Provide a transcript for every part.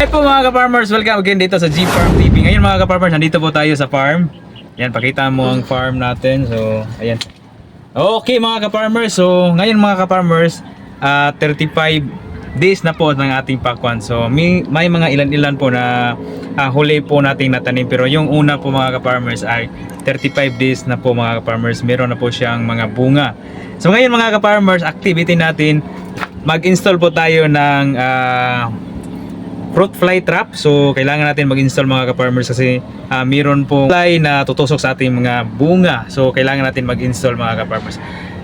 Hi po mga ka-farmers, welcome again dito sa G-Farm TV. Ngayon mga ka-farmers, nandito po tayo sa farm. Yan, pakita mo ang farm natin. So, ayan. Okay mga ka-farmers, so ngayon mga ka-farmers, ah, 35 days na po ng ating pakwan. So, may, may mga ilan-ilan po na ah, huli po nating natanim. Pero yung una po mga ka-farmers ay 35 days na po mga ka-farmers. Meron na po siyang mga bunga. So, ngayon mga ka-farmers, activity natin, mag-install po tayo ng ah, fruit fly trap. So, kailangan natin mag-install mga ka-farmers kasi ah, meron po fly na tutusok sa ating mga bunga. So, kailangan natin mag-install mga ka-farmers.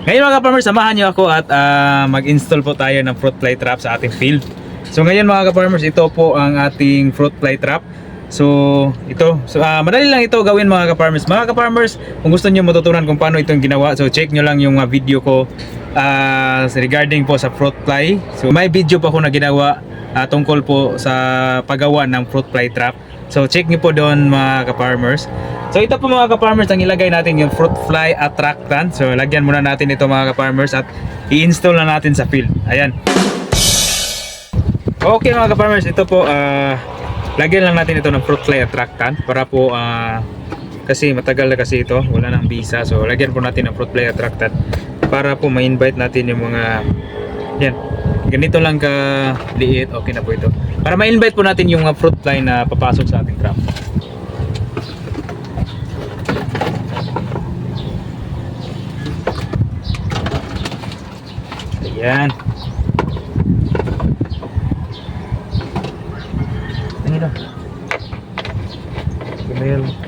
Ngayon mga ka-farmers, samahan niyo ako at ah, mag-install po tayo ng fruit fly trap sa ating field. So, ngayon mga ka-farmers, ito po ang ating fruit fly trap. So, ito. So, ah, madali lang ito gawin mga ka-farmers. Mga ka-farmers, kung gusto niyo matutunan kung paano itong ginawa, so check nyo lang yung ah, video ko ah, regarding po sa fruit fly. So, may video pa ako na ginawa ah, tungkol po sa paggawa ng fruit fly trap. So check niyo po doon mga ka-farmers. So ito po mga ka-farmers, ang ilagay natin yung fruit fly attractant. So lagyan muna natin ito mga ka-farmers at i-install na natin sa field. Ayan. Okay mga ka-farmers, ito po ah, lagyan lang natin ito ng fruit fly attractant para po ah, kasi matagal na kasi ito, wala nang visa. So lagyan po natin ng fruit fly attractant para po ma-invite natin yung mga yan. Ganito lang ka liit, okay na po ito. Para ma-invite po natin yung fruit fly na papasok sa ating trap. Ayan. Ito? Email.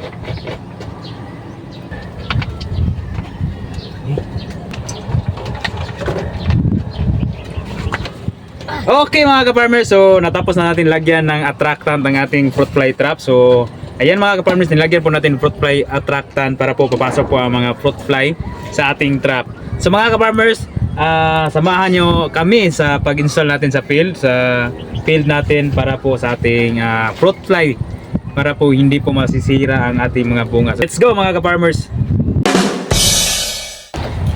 Okay mga ka-farmers, so natapos na natin lagyan ng attractant ng ating fruit fly trap. So ayan mga ka-farmers, nilagyan po natin fruit fly attractant para po papasok po ang mga fruit fly sa ating trap. So mga ka-farmers, ah, samahan nyo kami sa pag-install natin sa field, sa field natin para po sa ating ah, fruit fly para po hindi po masisira ang ating mga bunga. So, let's go mga ka-farmers!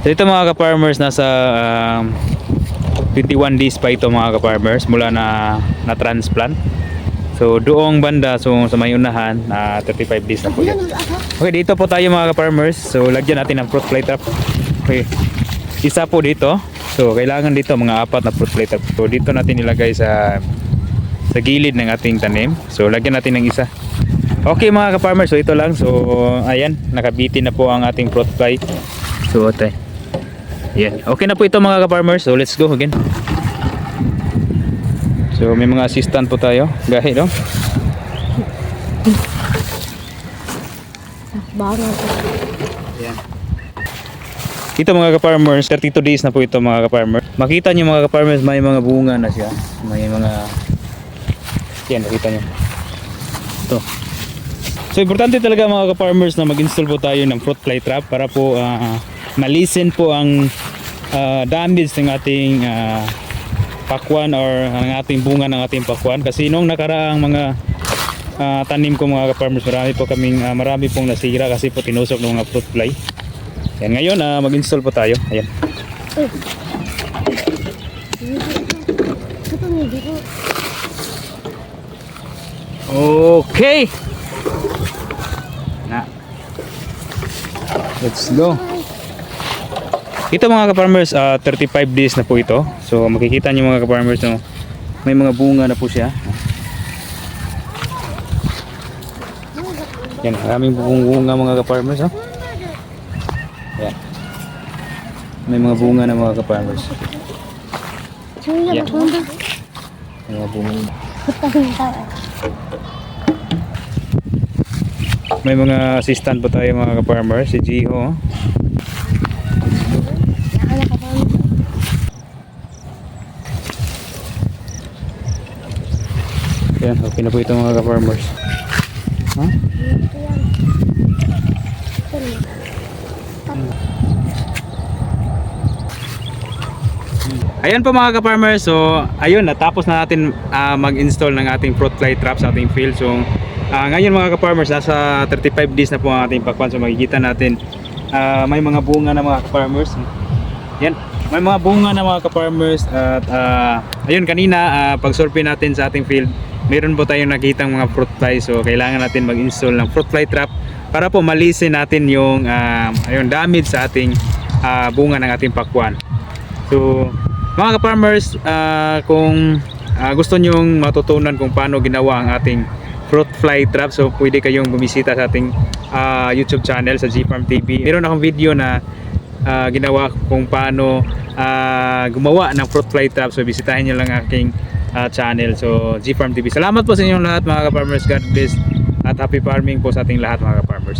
So ito mga ka-farmers, nasa um, 21 days pa ito mga ka-farmers mula na na transplant. So doong banda so sa may unahan na 35 days na po yan. Okay, dito po tayo mga ka-farmers. So lagyan natin ng fruit fly trap. Okay. Isa po dito. So kailangan dito mga apat na fruit fly trap. So dito natin ilagay sa sa gilid ng ating tanim. So lagyan natin ng isa. Okay mga ka-farmers, so ito lang. So ayan, nakabitin na po ang ating fruit fly. So ate. Yan. Okay na po ito mga ka-farmers. So let's go again. So may mga assistant po tayo. Gahi no? Bango ko. Yan. Ito mga ka-farmers, 32 days na po ito mga ka-farmers. Makita niyo mga ka-farmers, may mga bunga na siya. May mga Yan, makita niyo. Ito. So importante talaga mga ka-farmers na mag-install po tayo ng fruit fly trap para po ah, malisen po ang ah, damage ng ating ah, pakwan or ang ating bunga ng ating pakwan. Kasi nung nakaraang mga ah, tanim ko mga ka-farmers marami po kaming ah, marami pong nasira kasi po tinusok ng mga fruit fly. Yan ngayon ah, mag-install po tayo. Ayan. Okay. Na. Let's go ito mga ka-farmers ah, 35 days na po ito. So makikita niyo mga ka-farmers no, may mga bunga na po siya. Yan maraming bunga mga ka-farmers oh. yan. May mga bunga na mga ka-farmers. May mga bunga. May mga assistant po tayo mga ka-farmer, si Jiho. Anak ka pa. Yan, okay na po ito mga ka-farmers. Ha? Ayan po mga ka-farmers, so ayun, natapos na natin ah, mag-install ng ating fruit fly trap sa ating field. So ah, ngayon mga ka-farmers, nasa 35 days na po ang ating pakwan. So makikita natin ah, may mga bunga na mga ka-farmers. Yan, may mga bunga na mga ka-farmers at ah, ayun kanina ah, pag survey natin sa ating field meron po tayong nakitang mga fruit fly. So kailangan natin mag-install ng fruit fly trap para po malisin natin yung ah, ayun damage sa ating ah, bunga ng ating pakwan. So mga ka-farmers ah, kung ah, gusto nyong matutunan kung paano ginawa ang ating fruit fly trap so pwede kayong bumisita sa ating ah, YouTube channel sa G-Farm TV meron akong video na ah, ginawa kung paano ah, gumawa ng fruit fly trap. So bisitahin niyo lang aking ah, channel. So G-Farm TV. Salamat po sa inyong lahat mga ka-farmers. God bless at happy farming po sa ating lahat mga ka-farmers.